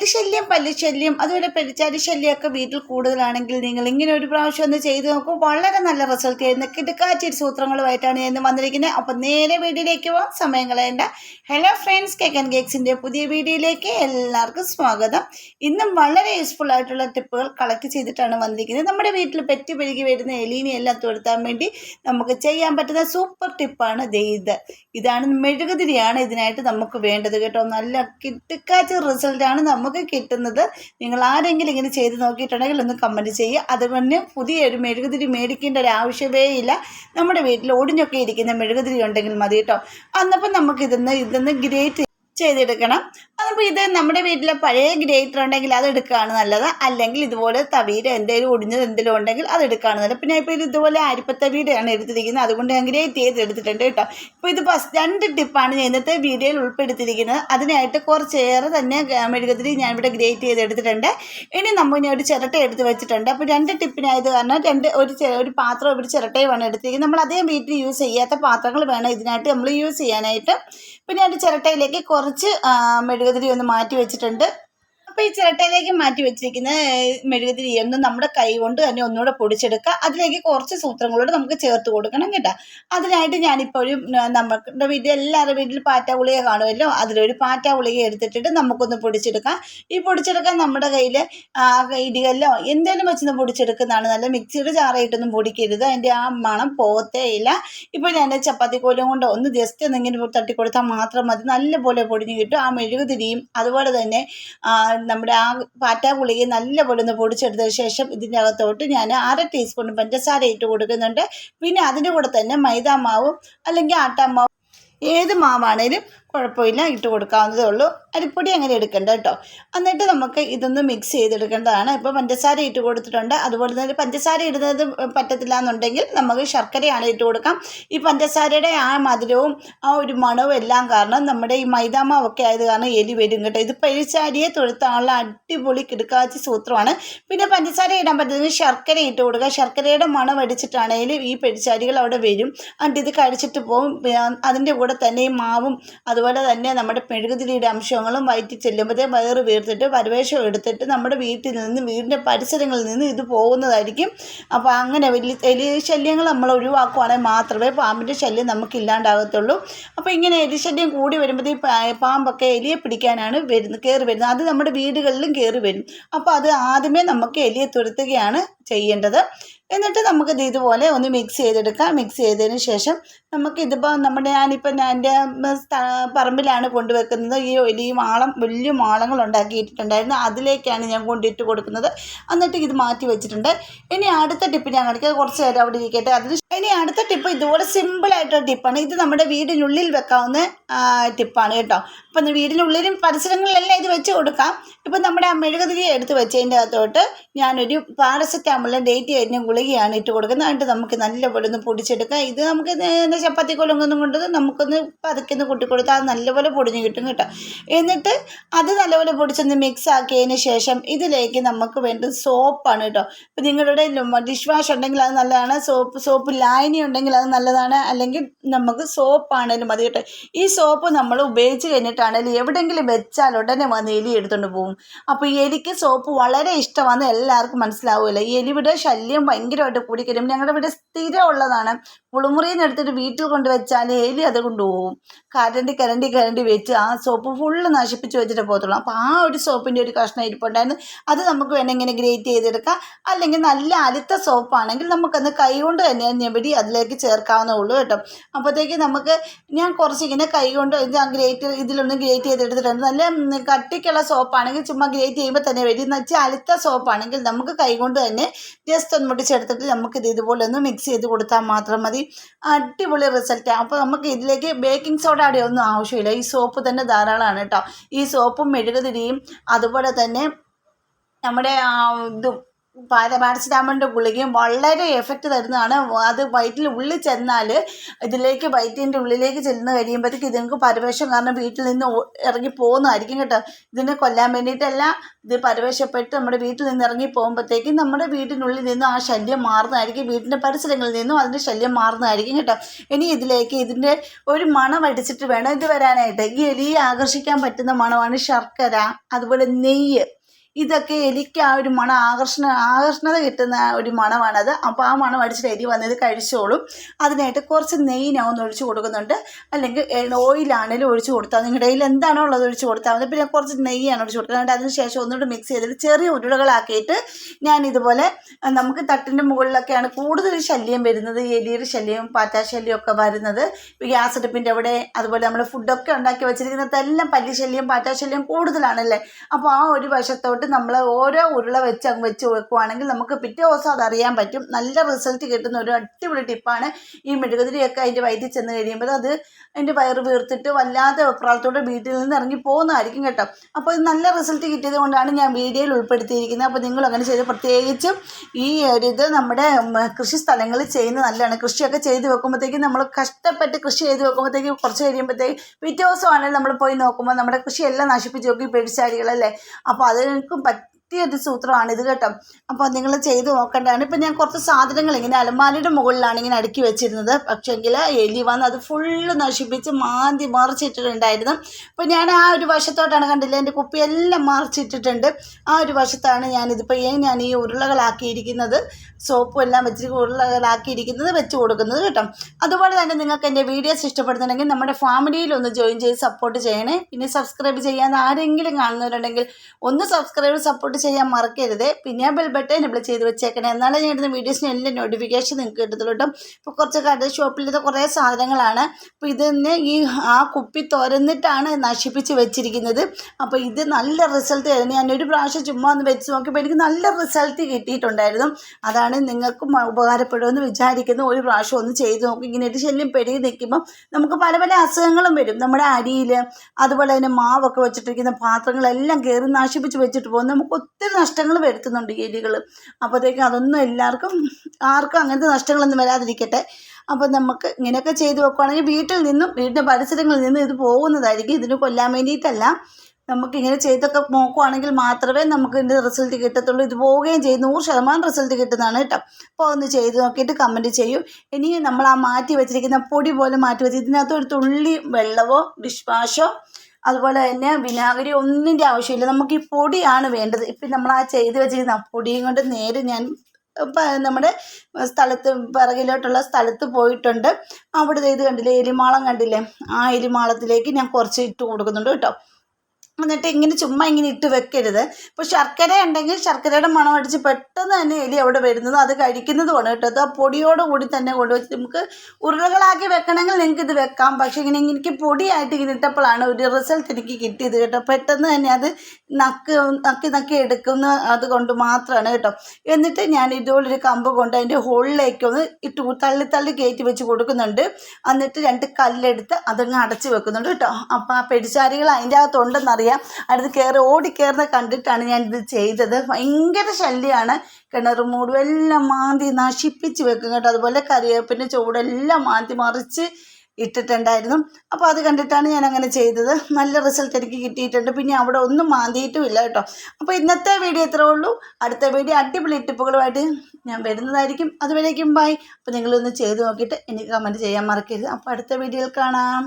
എലിശല്യം പല്ലിശല്യം അതുപോലെ പെരിച്ചാരി ശല്യമൊക്കെ വീട്ടിൽ കൂടുതലാണെങ്കിൽ നിങ്ങൾ ഇങ്ങനെ ഒരു പ്രാവശ്യം ഒന്ന് ചെയ്ത് നോക്കും. വളരെ നല്ല റിസൾട്ട് ചെയ്യുന്ന കിടക്കാച്ചിരി സൂത്രങ്ങളുമായിട്ടാണ് ഞാൻ വന്നിരിക്കുന്നത്. അപ്പം നേരെ വീഡിയോയിലേക്ക് പോകാം സമയം കളയണ്ട. ഹലോ ഫ്രണ്ട്സ് കേക്ക് ആൻഡ് കേക്സിന്റെ പുതിയ വീഡിയോയിലേക്ക് എല്ലാവർക്കും സ്വാഗതം. ഇന്നും വളരെ യൂസ്ഫുൾ ആയിട്ടുള്ള ടിപ്പുകൾ കളക്ട് ചെയ്തിട്ടാണ് വന്നിരിക്കുന്നത്. നമ്മുടെ വീട്ടിൽ പെറ്റി പെരുകി വരുന്ന എലീനെ എല്ലാം തുരത്താൻ വേണ്ടി നമുക്ക് ചെയ്യാൻ പറ്റുന്ന സൂപ്പർ ടിപ്പാണ് ദൈത് ഇത്. ഇതാണ് മെഴുകുതിരിയാണ് ഇതിനായിട്ട് നമുക്ക് വേണ്ടത് കേട്ടോ. നല്ല കിട്ടുക്കാച്ച റിസൾട്ടാണ് നമുക്ക് കിട്ടുന്നത് നിങ്ങൾ ആരെങ്കിലും ഇങ്ങനെ ചെയ്ത് നോക്കിയിട്ടുണ്ടെങ്കിൽ ഒന്ന് കമന്റ് ചെയ്യുക. അതുകൊണ്ട് പുതിയൊരു മെഴുകുതിരി മേടിക്കേണ്ട ഒരു ആവശ്യമേ ഇല്ല. നമ്മുടെ വീട്ടിൽ ഒടിഞ്ഞൊക്കെ ഇരിക്കുന്ന മെഴുകുതിരി ഉണ്ടെങ്കിൽ മതി കേട്ടോ. അന്നപ്പം നമുക്ക് ഇതൊന്ന് ഇതൊന്ന് ഗ്രേറ്റ് ചെയ്തെടുക്കണം. അതിപ്പോൾ ഇത് നമ്മുടെ വീട്ടിലെ പഴയ ഗ്രേറ്റർ ഉണ്ടെങ്കിൽ അത് എടുക്കുകയാണ് നല്ലത്. അല്ലെങ്കിൽ ഇതുപോലെ തവീര എന്തെങ്കിലും ഒടിഞ്ഞത് എന്തെങ്കിലും ഉണ്ടെങ്കിൽ അത് എടുക്കുകയാണ് നല്ലത്. പിന്നെ ഇപ്പോൾ ഇത് ഇതുപോലെ അരിപ്പത്തവീടെയാണ് എടുത്തിരിക്കുന്നത്. അതുകൊണ്ട് ഞാൻ ഗ്രേറ്റ് ചെയ്ത് എടുത്തിട്ടുണ്ട് കേട്ടോ. ഇപ്പോൾ ഇത് ഫസ്റ്റ് രണ്ട് ടിപ്പാണ് ഞാൻ ഇന്നത്തെ വീഡിയോയിൽ ഉൾപ്പെടുത്തിയിരിക്കുന്നത്. അതിനായിട്ട് കുറച്ചേറെ തന്നെ മെഴുകുതിരി ഇവിടെ ഗ്രേറ്റ് ചെയ്ത് എടുത്തിട്ടുണ്ട് ഇനി നമ്മൾ ഇനി ഒരു ചിരട്ട എടുത്ത് വെച്ചിട്ടുണ്ട്. അപ്പോൾ രണ്ട് ടിപ്പിനായത് കാരണം രണ്ട് ഒരു ഒരു പാത്രം ഒരു ചിരട്ടയുമാണ് എടുത്തിരിക്കുന്നത്. നമ്മൾ അധികം വീട്ടിൽ യൂസ് ചെയ്യാത്ത പാത്രങ്ങൾ വേണം ഇതിനായിട്ട് നമ്മൾ യൂസ് ചെയ്യാനായിട്ട്. പിന്നെ ഒരു ചിരട്ടയിലേക്ക് കുറച്ച് ആ, മെഴുകുതിരി ഒന്ന് മാറ്റി വെച്ചിട്ടുണ്ട്. അപ്പോൾ ഈ ചിരട്ടയിലേക്ക് മാറ്റി വെച്ചിരിക്കുന്ന ഏഹ്, മെഴുകുതിരി ഒന്ന് നമ്മുടെ കൈ കൊണ്ട് തന്നെ ഒന്നുകൂടെ പൊടിച്ചെടുക്കുക. അതിലേക്ക് കുറച്ച് സൂത്രങ്ങളോട് നമുക്ക് ചേർത്ത് കൊടുക്കണം കേട്ടോ. അതിനായിട്ട് ഞാനിപ്പോഴും നമ്മുടെ വീട്ടിൽ എല്ലാവരുടെ വീട്ടിൽ പാറ്റ ഗുളിക കാണുമല്ലോ? അതിലൊരു പാറ്റ ഗുളിക എടുത്തിട്ടിട്ട് നമുക്കൊന്ന് പൊടിച്ചെടുക്കാം. ഈ പൊടിച്ചെടുക്കാൻ നമ്മുടെ കയ്യിൽ ഇടികല്ലോ എന്തെങ്കിലും വെച്ചൊന്ന് പൊടിച്ചെടുക്കുന്നതാണ് നല്ല മിക്സിയുടെ ചാറായിട്ടൊന്നും പൊടിക്കരുത്. അതിന്റെ ആ മണം പോകത്തേ ഇല്ല ഇപ്പോൾ ഞാൻ ചപ്പാത്തി കോലും കൊണ്ട് ഒന്ന് ജസ്റ്റ് ഒന്നിങ്ങനെ തട്ടിക്കൊടുത്താൽ മാത്രം മതി. നല്ലപോലെ പൊടിഞ്ഞ് കിട്ടും. ആ മെഴുകുതിരിയും അതുപോലെ തന്നെ നമ്മുടെ ആ പാറ്റാ ഗുളികയും നല്ലപോലെ ഒന്ന് പൊടിച്ചെടുത്തതിന് ശേഷം ഇതിന്റെ അകത്തോട്ട് ഞാൻ അര ടീസ്പൂൺ പഞ്ചസാര ഇട്ട് കൊടുക്കുന്നുണ്ട്. പിന്നെ അതിന്റെ കൂടെ തന്നെ മൈദാ മാവും അല്ലെങ്കിൽ ആട്ടാമാവും. ഏത് മാവാണേലും കുഴപ്പമില്ല ഇട്ട് കൊടുക്കാവുന്നതേ ഉള്ളൂ. അരിപ്പൊടി അങ്ങനെ എടുക്കണ്ട കേട്ടോ. എന്നിട്ട് നമുക്ക് ഇതൊന്ന് മിക്സ് ചെയ്തെടുക്കേണ്ടതാണ്. ഇപ്പോൾ പഞ്ചസാര ഇട്ട് കൊടുത്തിട്ടുണ്ട്. അതുപോലെ തന്നെ പഞ്ചസാര ഇടുന്നത് പറ്റത്തില്ല എന്നുണ്ടെങ്കിൽ നമുക്ക് ശർക്കരയാണ് ഇട്ട് കൊടുക്കാം. ഈ പഞ്ചസാരയുടെ ആ മധുരവും ആ ഒരു മണവും എല്ലാം കാരണം നമ്മുടെ ഈ മൈദാമാവൊക്കെ ആയത് കാരണം എലി വരും കേട്ടോ. ഇത് പെരിച്ചാരിയെ തൊഴുത്താനുള്ള അടിപൊളി കിടക്കാച്ചി സൂത്രമാണ്. പിന്നെ പഞ്ചസാര ഇടാൻ പറ്റുന്നത് ശർക്കര ഇട്ട് കൊടുക്കുക. ശർക്കരയുടെ മണം അടിച്ചിട്ടാണെങ്കിലും ഈ പെരിച്ചാരികൾ അവിടെ വരും. അണ്ട് ഇത് കഴിച്ചിട്ട് പോകും അതിന്റെ കൂടെ തന്നെ ഈ മാവും അതുപോലെ തന്നെ നമ്മുടെ മെഴുകുതിരിയുടെ അംശങ്ങളും വയറ്റി ചെല്ലുമ്പോഴത്തേ വയറ് വീർത്തിട്ട് പരവേഷം എടുത്തിട്ട് നമ്മുടെ വീട്ടിൽ നിന്ന് വീടിന്റെ പരിസരങ്ങളിൽ നിന്ന് ഇത് പോകുന്നതായിരിക്കും. അപ്പോൾ അങ്ങനെ വലിയ എലി ശല്യങ്ങൾ നമ്മൾ ഒഴിവാക്കുവാണെങ്കിൽ മാത്രമേ പാമ്പിന്റെ ശല്യം നമുക്ക് ഇല്ലാണ്ടാകത്തുള്ളൂ. അപ്പോൾ ഇങ്ങനെ എലിശല്യം കൂടി വരുമ്പോഴത്തേ പാമ്പൊക്കെ എലിയെ പിടിക്കാനാണ് വരുന്നത് കയറി വരുന്നത്. അത് നമ്മുടെ വീടുകളിലും കയറി വരും. അപ്പോൾ അത് ആദ്യമേ നമുക്ക് എലിയെ തുരത്തുകയാണ് ചെയ്യേണ്ടത്. എന്നിട്ട് നമുക്കിത് ഇതുപോലെ ഒന്ന് മിക്സ് ചെയ്തെടുക്കാം. മിക്സ് ചെയ്തതിന് ശേഷം നമുക്ക് ഇതിപ്പോൾ നമ്മുടെ ഞാനിപ്പോൾ ഞാൻ എന്റെ പറമ്പിലാണ് കൊണ്ടുവെക്കുന്നത്. ഈ വലിയ മാളം വലിയ മാളങ്ങൾ ഉണ്ടാക്കിയിട്ടുണ്ടായിരുന്നു. അതിലേക്കാണ് ഞാൻ കൊണ്ടിട്ട് കൊടുക്കുന്നത്. എന്നിട്ട് ഇത് മാറ്റി വെച്ചിട്ടുണ്ട്. ഇനി അടുത്ത ടിപ്പ് ഞാൻ കാണിക്കാം. കുറച്ച് നേരം അവിടെ ഇരിക്കട്ടെ. അതിന് ഇനി അടുത്ത ടിപ്പ് ഇതുപോലെ സിമ്പിളായിട്ടൊരു ടിപ്പാണ് ഇത് നമ്മുടെ വീടിനുള്ളിൽ വെക്കാവുന്ന ടിപ്പാണ് കേട്ടോ. അപ്പം വീടിനുള്ളിലും പരിസരങ്ങളിലെല്ലാം ഇത് വെച്ച് കൊടുക്കാം. ഇപ്പം നമ്മുടെ ആ മെഴുകുതിരി എടുത്ത് വെച്ചതിന്റെ അകത്തോട്ട് ഞാനൊരു പാരസെറ്റാമോളിന്റെ ഡേറ്റ് കഴിഞ്ഞ ഗുളികയാണ് ഇട്ട് കൊടുക്കുന്നത്. എന്നിട്ട് നമുക്ക് നല്ലപോലെ ഒന്ന് പൊടിച്ചെടുക്കാം. ഇത് നമുക്ക് ചപ്പാത്തി കൊലങ്ങൊന്നും കൊണ്ട് നമുക്കൊന്ന് പതുക്കെ ഒന്ന് കൊട്ടിക്കൊടുത്താൽ അത് നല്ലപോലെ പൊടിഞ്ഞ് കിട്ടും കേട്ടോ. എന്നിട്ട് അത് നല്ലപോലെ പൊടിച്ചൊന്ന് മിക്സ് ആക്കിയതിന് ശേഷം ഇതിലേക്ക് നമുക്ക് വേണ്ടത് സോപ്പാണ് കേട്ടോ. ഇപ്പം നിങ്ങളുടെ ഡിഷ് വാഷ് ഉണ്ടെങ്കിൽ അത് നല്ലതാണ്. സോപ്പ് സോപ്പ് ലായനി ഉണ്ടെങ്കിൽ അത് നല്ലതാണ്. അല്ലെങ്കിൽ നമുക്ക് സോപ്പാണേലും മതി കേട്ടോ. ഈ സോപ്പ് നമ്മൾ ഉപയോഗിച്ച് കഴിഞ്ഞിട്ടാണേലും എവിടെയെങ്കിലും വെച്ചാൽ ഉടനെ വന്ന് എലി എടുത്തുകൊണ്ട് പോകും അപ്പോൾ എലിക്ക് സോപ്പ് വളരെ ഇഷ്ടമാണെന്ന് എല്ലാവർക്കും മനസ്സിലാവില്ല ഈ എലിയുടെ ശല്യം ഭയങ്കരമായിട്ട് കൂടിക്കരും ഞങ്ങളുടെ ഇവിടെ സ്ഥിരം ഉള്ളതാണ് പുളിമുറിയിൽ നിന്ന് എടുത്തിട്ട് വീട്ടിൽ കൊണ്ട് വെച്ചാൽ എലി അത് കൊണ്ടുപോകും. കരണ്ടി കരണ്ടി കരണ്ടി വെച്ച് ആ സോപ്പ് ഫുള്ള് നശിപ്പിച്ച് വെച്ചിട്ട് പോകത്തുള്ളൂ. അപ്പോൾ ആ ഒരു സോപ്പിന്റെ ഒരു കഷ്ണം ഇരിപ്പുണ്ടായിരുന്നു. അത് നമുക്ക് വേണമെങ്കിൽ ഇങ്ങനെ ഗ്രേറ്റ് ചെയ്തെടുക്കാം. അല്ലെങ്കിൽ നല്ല അലുത്ത സോപ്പാണെങ്കിൽ നമുക്കന്ന് കൈകൊണ്ട് തന്നെ ഞെവടി അതിലേക്ക് ചേർക്കാവുന്നേ ഉള്ളൂ കേട്ടോ. അപ്പോഴത്തേക്ക് നമുക്ക് ഞാൻ കുറച്ച് ഇങ്ങനെ കൈ കൊണ്ട് ഇത് ഗ്രേറ്റ് ഇതിലൊന്ന് ഗ്രേറ്റ് ചെയ്തെടുത്തിട്ടുണ്ട്. നല്ല കട്ടിക്കുള്ള സോപ്പാണെങ്കിൽ ചുമ്മാ ഗ്രേറ്റ് ചെയ്യുമ്പോൾ തന്നെ വരും എന്ന് വെച്ചാൽ അലുത്ത സോപ്പാണെങ്കിൽ നമുക്ക് കൈകൊണ്ട് തന്നെ ജസ്റ്റ് ഒന്ന് മുട്ടിച്ചെടുത്തിട്ട് നമുക്കിത് ഇതുപോലെ ഒന്ന് മിക്സ് ചെയ്ത് കൊടുത്താൽ മാത്രം മതി. അടിപൊളി റിസൾട്ട് അപ്പോൾ നമുക്ക് ഇതിലേക്ക് ബേക്കിംഗ് സോഡ അവിടെ ഒന്നും ആവശ്യമില്ല. ഈ സോപ്പ് തന്നെ ധാരാളമാണ് കേട്ടോ ഈ സോപ്പും മെഴുകുതിരിയും അതുപോലെ തന്നെ നമ്മുടെ ഇതും പാരമാഡസിറ്റാമിന്റെ ഗുളികയും വളരെ എഫക്റ്റ് തരുന്നതാണ്. അത് വയറ്റിൽ ഉള്ളിൽ ചെന്നാൽ ഇതിലേക്ക് വയറ്റിന്റെ ഉള്ളിലേക്ക് ചെല്ലുന്ന കഴിയുമ്പോഴത്തേക്ക് ഇതിങ്ങൾക്ക് പരവേശം കാരണം വീട്ടിൽ നിന്ന് ഇറങ്ങി പോകുന്നതായിരിക്കും കേട്ടോ. ഇതിനെ കൊല്ലാൻ വേണ്ടിയിട്ടല്ല ഇത് പരവേശപ്പെട്ട് നമ്മുടെ വീട്ടിൽ നിന്ന് ഇറങ്ങി പോകുമ്പോഴത്തേക്കും നമ്മുടെ വീടിനുള്ളിൽ നിന്നും ആ ശല്യം മാറുന്നതായിരിക്കും. വീടിന്റെ പരിസരങ്ങളിൽ നിന്നും അതിന്റെ ശല്യം മാറുന്നതായിരിക്കും കേട്ടോ. ഇനി ഇതിലേക്ക് ഇതിന്റെ ഒരു മണം അടിച്ചിട്ട് വേണം ഇത് വരാനായിട്ട്. ഈ എലിയെ ആകർഷിക്കാൻ പറ്റുന്ന മണമാണ് ശർക്കര അതുപോലെ നെയ്യ്. ഇതൊക്കെ എലിക്ക് ആ ഒരു മണം ആകർഷണ ആകർഷണത കിട്ടുന്ന ഒരു മണമാണത്. അപ്പോൾ ആ മണം അടിച്ചിട്ട് എലി വന്നത് കഴിച്ചോളും. അതിനായിട്ട് കുറച്ച് നെയ്യ് ഞാൻ ഒഴിച്ച് കൊടുക്കുന്നുണ്ട്. അല്ലെങ്കിൽ ഓയിലാണേലും ഒഴിച്ച് കൊടുത്താൽ നിങ്ങളുടെ കയ്യിൽ എന്താണോ ഉള്ളത് ഒഴിച്ച് കൊടുത്താൽ മതി. പിന്നെ കുറച്ച് നെയ്യാണ് ഒഴിച്ച് കൊടുക്കുന്നത്. അതിന് ശേഷം ഒന്നുകൂടി മിക്സ് ചെയ്തിട്ട് ചെറിയ ഉരുളകളാക്കിയിട്ട് ഞാൻ ഇതുപോലെ നമുക്ക് തട്ടിന്റെ മുകളിലൊക്കെയാണ് കൂടുതൽ ശല്യം വരുന്നത്. എലിയുടെ ശല്യം പാറ്റാ ശല്യം ഒക്കെ വരുന്നത്. ഗ്യാസ് അടുപ്പിന്റെ അവിടെ അതുപോലെ നമ്മൾ ഫുഡൊക്കെ ഉണ്ടാക്കി വെച്ചിരിക്കുന്നതെല്ലാം പല്ലി ശല്യം പാറ്റാ കൂടുതലാണല്ലേ? അപ്പോൾ ആ ഒരു വശത്തോട്ട് നമ്മൾ ഓരോ ഉരുള വെച്ച് അങ്ങ് വെച്ച് വെക്കുവാണെങ്കിൽ നമുക്ക് പിറ്റേ ദിവസം അത് അറിയാൻ പറ്റും. നല്ല റിസൾട്ട് കിട്ടുന്ന ഒരു അടിപൊളി ടിപ്പാണ് ഈ മെഴുകുതിരിയൊക്കെ അതിന്റെ വയറ്റിൽ ചെന്ന് കഴിയുമ്പോൾ അത് അതിന്റെ വയറ് വീർത്തിട്ട് വല്ലാതെ വെപ്രാളത്തോടെ വീട്ടിൽ നിന്ന് ഇറങ്ങി പോകുന്നതായിരിക്കും കേട്ടോ. അപ്പോൾ ഇത് നല്ല റിസൾട്ട് കിട്ടിയത് കൊണ്ടാണ് ഞാൻ വീഡിയോയിൽ ഉൾപ്പെടുത്തിയിരിക്കുന്നത്. അപ്പോൾ നിങ്ങൾ അങ്ങനെ ചെയ്ത് പ്രത്യേകിച്ചും ഈ ഒരു ഇത് നമ്മുടെ കൃഷി സ്ഥലങ്ങളിൽ ചെയ്യുന്നത് നല്ലതാണ്. കൃഷിയൊക്കെ ചെയ്ത് വെക്കുമ്പോഴത്തേക്കും നമ്മൾ കഷ്ടപ്പെട്ട് കൃഷി ചെയ്ത് വെക്കുമ്പോഴത്തേക്കും കുറച്ച് കഴിയുമ്പോഴത്തേക്കും പിറ്റേ ദിവസമാണെങ്കിൽ നമ്മൾ പോയി നോക്കുമ്പോൾ നമ്മുടെ കൃഷിയെല്ലാം നശിപ്പിച്ച് നോക്കി പെടിച്ചാടികളല്ലേ അപ്പോൾ അതിനൊക്കെ compa ഒരു സൂത്രമാണ് ഇത് കേട്ടോ. അപ്പോൾ നിങ്ങൾ ചെയ്ത് നോക്കേണ്ടതാണ്. ഇപ്പം ഞാൻ കുറച്ച് സാധനങ്ങൾ ഇങ്ങനെ അലമാരയുടെ മുകളിലാണ് ഇങ്ങനെ അടുക്കി വെച്ചിരുന്നത്. പക്ഷേങ്കിൽ എലി വന്ന് അത് ഫുള്ള് നശിപ്പിച്ച് മാന്തി മറിച്ചിട്ടിട്ടുണ്ടായിരുന്നു. അപ്പോൾ ഞാൻ ആ ഒരു വശത്തോട്ടാണ് കണ്ടില്ല എന്റെ കുപ്പിയെല്ലാം മറിച്ചിട്ടിട്ടുണ്ട്. ആ ഒരു വശത്താണ് ഞാനിതിപ്പോൾ ഞാൻ ഈ ഉരുളകളാക്കിയിരിക്കുന്നത്. സോപ്പും എല്ലാം വെച്ചിട്ട് ഉരുളകളാക്കിയിരിക്കുന്നത് വെച്ച് കൊടുക്കുന്നത് കേട്ടോ. അതുപോലെ തന്നെ നിങ്ങൾക്ക് എന്റെ വീഡിയോസ് ഇഷ്ടപ്പെടുന്നുണ്ടെങ്കിൽ നമ്മുടെ ഫാമിലിയിൽ ഒന്ന് ജോയിൻ ചെയ്ത് സപ്പോർട്ട് ചെയ്യണേ. പിന്നെ സബ്സ്ക്രൈബ് ചെയ്യാൻ ആരെങ്കിലും കാണുന്നവരുണ്ടെങ്കിൽ ഒന്ന് സബ്സ്ക്രൈബ് സപ്പോർട്ട് ചെയ്യാൻ മറക്കരുത്. പിന്നെ ആ ബെൽ ബട്ടൺ എനബിൾ ചെയ്ത് വെച്ചേക്കണേ. എന്നാലേ ഞാൻ ഇടുന്ന വീഡിയോസിന് എല്ലാം നോട്ടിഫിക്കേഷൻ നിങ്ങൾക്ക് കിട്ടത്തുള്ളൂ കേട്ടോ ഇപ്പോൾ കുറച്ച് കട ഷോപ്പിലത്തെ കുറേ സാധനങ്ങളാണ്. അപ്പോൾ ഇതിന് ഈ ആ കുപ്പി തുറന്നിട്ടാണ് നശിപ്പിച്ച് വെച്ചിരിക്കുന്നത്. അപ്പോൾ ഇത് നല്ല റിസൾട്ട് തരുന്നത് ഞാൻ ഒരു പ്രാവശ്യം ചുമ്മാ ഒന്ന് വെച്ച് നോക്കിയപ്പോൾ എനിക്ക് നല്ല റിസൾട്ട് കിട്ടിയിട്ടുണ്ടായിരുന്നു. അതാണ് നിങ്ങൾക്കും ഉപകാരപ്പെടുമെന്ന് വിചാരിക്കുന്നു. ഒരു പ്രാവശ്യം ഒന്ന് ചെയ്ത് നോക്കും. ഇങ്ങനെ ഒരു ശല്യം പെരുകി നിൽക്കുമ്പോൾ നമുക്ക് പല പല അസുഖങ്ങളും വരും. നമ്മുടെ അരിയിൽ അതുപോലെ തന്നെ മാവൊക്കെ വെച്ചിട്ടിരിക്കുന്ന പാത്രങ്ങളെല്ലാം കയറി നശിപ്പിച്ച് വെച്ചിട്ട് പോകും. നമുക്ക് ഒത്തിരി നഷ്ടങ്ങൾ വരുത്തുന്നുണ്ട് എലികൾ അപ്പോഴത്തേക്കും അതൊന്നും എല്ലാവർക്കും ആർക്കും അങ്ങനത്തെ നഷ്ടങ്ങളൊന്നും വരാതിരിക്കട്ടെ. അപ്പോൾ നമുക്ക് ഇങ്ങനെയൊക്കെ ചെയ്ത് വെക്കുകയാണെങ്കിൽ വീട്ടിൽ നിന്നും വീടിന്റെ പരിസരങ്ങളിൽ നിന്നും ഇത് പോകുന്നതായിരിക്കും. ഇതിന് കൊല്ലാൻ വേണ്ടിയിട്ടല്ല. നമുക്ക് ഇങ്ങനെ ചെയ്തൊക്കെ നോക്കുവാണെങ്കിൽ മാത്രമേ നമുക്ക് ഇതിന്റെ റിസൾട്ട് കിട്ടത്തുള്ളൂ. ഇത് പോവുകയും ചെയ്യും. നൂറ് ശതമാനം റിസൾട്ട് കിട്ടുന്നതാണ് കേട്ടോ. അപ്പോൾ ഒന്ന് ചെയ്ത് നോക്കിയിട്ട് കമന്റ് ചെയ്യും. ഇനി നമ്മൾ ആ മാറ്റി വെച്ചിരിക്കുന്ന പൊടി പോലെ മാറ്റി വെച്ച് ഇതിനകത്ത് ഒരു തുള്ളി വെള്ളമോ ഡിഷ് വാഷോ അതുപോലെ തന്നെ വിനാഗിരി ഒന്നിന്റെ ആവശ്യമില്ല. നമുക്ക് ഈ പൊടിയാണ് വേണ്ടത്. ഇപ്പം നമ്മൾ ആ ചെയ്ത് വെച്ചിരുന്ന പൊടിയും കൊണ്ട് നേരെ ഞാൻ നമ്മുടെ സ്ഥലത്ത് പിറകിലോട്ടുള്ള സ്ഥലത്ത് പോയിട്ടുണ്ട്. അവിടെ ഇത് കണ്ടില്ലേ എലിമാളം കണ്ടില്ലേ? ആ എലിമാളത്തിലേക്ക് ഞാൻ കുറച്ച് ഇട്ട് കൊടുക്കുന്നുണ്ട് കേട്ടോ. എന്നിട്ട് ഇങ്ങനെ ചുമ്മാ ഇങ്ങനെ ഇട്ട് വെക്കരുത്. ഇപ്പോൾ ശർക്കര ഉണ്ടെങ്കിൽ ശർക്കരയുടെ മണം അടിച്ച് പെട്ടെന്ന് തന്നെ എലി അവിടെ വരുന്നത് അത് കഴിക്കുന്നതുമാണ് കേട്ടോ. അത് ആ പൊടിയോട് കൂടി തന്നെ കൊണ്ടുവച്ച് നമുക്ക് ഉരുളകളാക്കി വെക്കണമെങ്കിൽ നിങ്ങൾക്ക് ഇത് വെക്കാം. പക്ഷേ ഇങ്ങനെ എനിക്ക് പൊടിയായിട്ട് ഇങ്ങനെ ഇട്ടപ്പോഴാണ് ഒരു റിസൾട്ട് എനിക്ക് കിട്ടിയത് കേട്ടോ. പെട്ടെന്ന് തന്നെ അത് നക്ക് നക്കി നക്കി എടുക്കുന്ന അതുകൊണ്ട് മാത്രമാണ് കേട്ടോ. എന്നിട്ട് ഞാൻ ഇതുപോലൊരു കമ്പ് കൊണ്ട് അതിന്റെ ഹോളിലേക്ക് ഒന്ന് ഇട്ട് തള്ളി തള്ളി കയറ്റി വെച്ച് കൊടുക്കുന്നുണ്ട്. എന്നിട്ട് രണ്ട് കല്ലെടുത്ത് അതങ്ങ് അടച്ച് വെക്കുന്നുണ്ട് കേട്ടോ. അപ്പോൾ ആ പെടിച്ചാരികൾ അതിന്റെ അകത്തുണ്ടെന്നറിയാം. അടുത്ത് കയറി ഓടി കയറുന്ന കണ്ടിട്ടാണ് ഞാൻ ഇത് ചെയ്തത്. ഭയങ്കര ശല്യമാണ് കിണർ മൂടും. എല്ലാം മാന്തി നശിപ്പിച്ച് വെക്കും കേട്ടോ. അതുപോലെ കറിവേപ്പിന്റെ ചൂടെല്ലാം മാന്തി മറിച്ച് ഇട്ടിട്ടുണ്ടായിരുന്നു. അപ്പോൾ അത് കണ്ടിട്ടാണ് ഞാൻ അങ്ങനെ ചെയ്തത്. നല്ല റിസൾട്ട് എനിക്ക് കിട്ടിയിട്ടുണ്ട്. പിന്നെ അവിടെ ഒന്നും മാന്തിയിട്ടുമില്ല കേട്ടോ. അപ്പോൾ ഇന്നത്തെ വീഡിയോ ഇത്രേ ഉള്ളൂ. അടുത്ത വീഡിയോ അടിപൊളി ടിപ്പുകളുമായിട്ട് ഞാൻ വരുന്നതായിരിക്കും. അതുവരേക്കും ബൈ അപ്പോൾ നിങ്ങളൊന്ന് ചെയ്ത് നോക്കിയിട്ട് എനിക്ക് കമന്റ് ചെയ്യാൻ മറക്കരുത്. അപ്പോൾ അടുത്ത വീഡിയോയിൽ കാണാം.